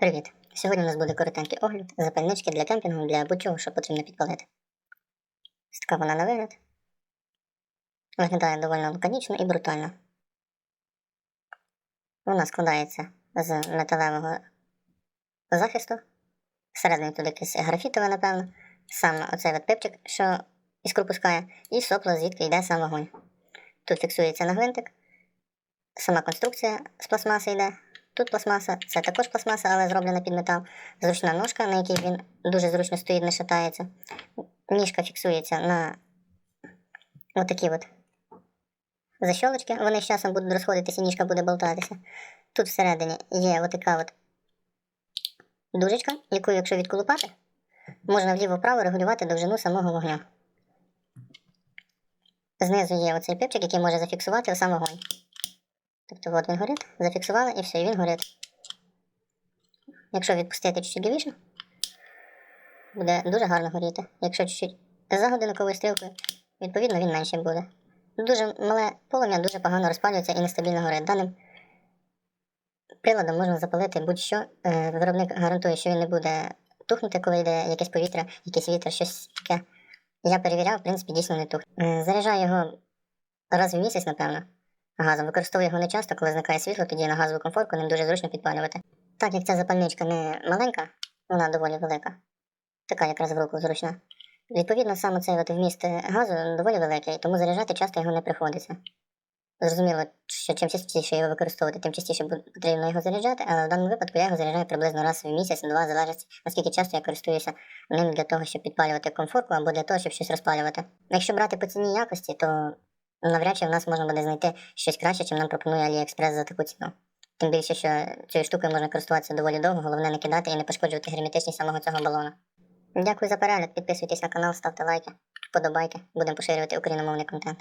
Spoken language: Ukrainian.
Привіт! Сьогодні у нас буде коротенький огляд запальнички для кемпінгу для будь-чого, що потрібно підпалити. Така вона на вигляд. Виглядає доволі лаконічно і брутально. Вона складається з металевого захисту. Всередині тут якесь графітове, напевно. Саме оцей от пипчик, що іскру пускає, і сопло, звідки йде сам вогонь. Тут фіксується на гвинтик. Сама конструкція з пластмаси йде. Тут пластмаса, це також пластмаса, але зроблена під метал. Зручна ножка, на якій він дуже зручно стоїть, не шатається. Ніжка фіксується на отакі от защолочки. Вони з часом будуть розходитися, ніжка буде болтатися. Тут всередині є отака от дужечка, яку, якщо відколупати, можна вліво-вправо регулювати довжину самого вогня. Знизу є оцей пипчик, який може зафіксувати сам вогонь. Тобто от він горить, зафіксували і все, і він горить. Якщо відпустити чуть-чуть лівіше, буде дуже гарно горіти. Якщо чуть-чуть за годинниковою стрілкою, відповідно він менше буде. Дуже мале полум'я дуже погано розпалюється і нестабільно горить. Даним приладом можна запалити будь-що. Е, Виробник гарантує, що він не буде тухнути, коли йде якесь повітря, якийсь вітер, щось таке. Я перевіряв, в принципі, дійсно не тухне. Е, Заряджаю його раз в місяць, напевно газом. Використовую його не часто, коли зникає світло, тоді на газову комфорку ним дуже зручно підпалювати. Так як ця запальничка не маленька, вона доволі велика, така якраз в руку зручна. Відповідно, саме цей от вміст газу доволі великий, тому заряджати часто його не приходиться. Зрозуміло, що чим частіше його використовувати, тим частіше потрібно його заряджати, але в даному випадку я його заряджаю приблизно раз в місяць, два, залежить, наскільки часто я користуюся ним для того, щоб підпалювати комфорку або для того, щоб щось розпалювати. Якщо брати по ціні якості, то навряд чи в нас можна буде знайти щось краще, чим нам пропонує AliExpress за таку ціну. Тим більше, що цією штукою можна користуватися доволі довго, головне не кидати і не пошкоджувати герметичність самого цього балона. Дякую за перегляд, підписуйтесь на канал, ставте лайки, вподобайки. Будемо поширювати україномовний контент.